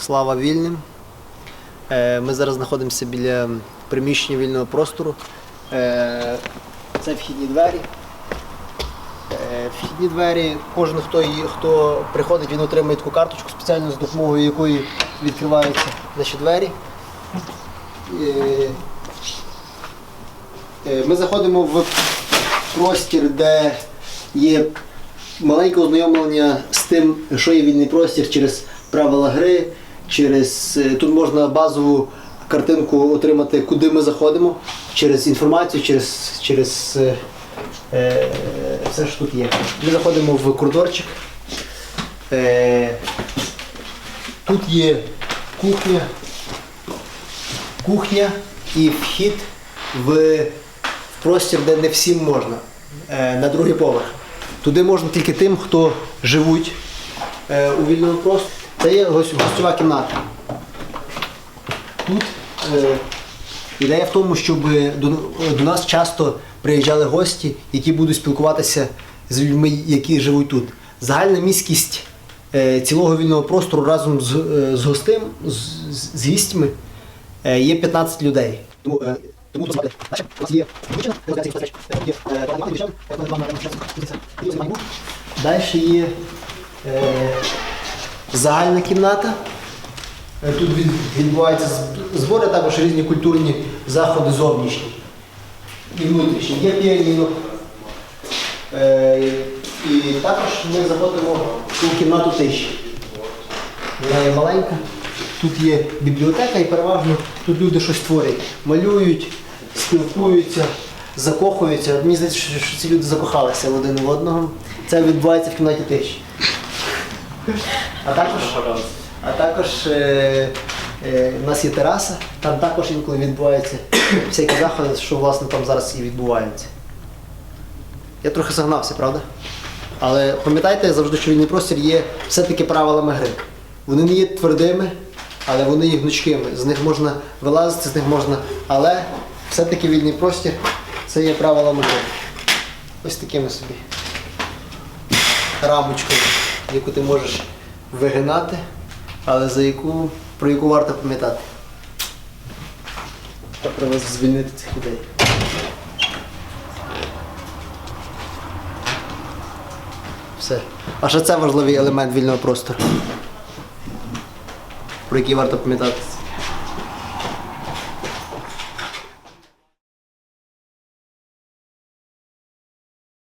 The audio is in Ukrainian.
Слава вільним. Е, Ми зараз знаходимося біля приміщення вільного простору. Е, Це вхідні двері. Е, Вхідні двері, кожен, хто, її- хто приходить, він отримує таку карточку спеціально з допомогою якої відкриваються наші двері. Ми заходимо в простір, де є маленьке ознайомлення з тим, що є вільний простір через правила гри, через е, тут можна базову картинку отримати, куди ми заходимо, через інформацію, через, через е, е, все, що тут є. Ми заходимо в коридорчик. Е, тут є кухня, кухня і вхід в, простір, де не всім можна, е, на другий поверх. Туди можна тільки тим, хто живуть у вільному просторі. Це є гос- гостьова кімната. Тут е, ідея в тому, щоб до, до нас часто приїжджали гості, які будуть спілкуватися з людьми, які живуть тут. Загальна міськість е, цілого вільного простору разом з, е, з гостем, з, з, гістями е, є 15 людей. Тому, е, тому тут у Далі є е, загальна кімната. Е, Тут відбуваються збори, також різні культурні заходи зовнішні і внутрішні. Є піаніно. Е, І також ми заходимо ту кімнату тиші. Вона є маленька. Тут є бібліотека і переважно тут люди щось творять. Малюють, спілкуються, закохуються. Мені здається, що ці люди закохалися один в одного. Це відбувається в кімнаті тиші. А також, а також е, е, у нас є тераса, там також інколи відбуваються всякі заходи, що власне там зараз і відбувається. Я трохи загнався, правда? Але пам'ятайте завжди, що вільний простір є все-таки правилами гри. Вони не є твердими, але вони є гнучкими. З них можна вилазити, з них можна. Але все-таки вільний простір це є правилами гри. Ось такими собі рамочкою, яку ти можеш вигинати, але за яку, про яку варто пам'ятати. Та про вас звільнити цих людей. Все. А ще це важливий елемент вільного простору, про який варто пам'ятати.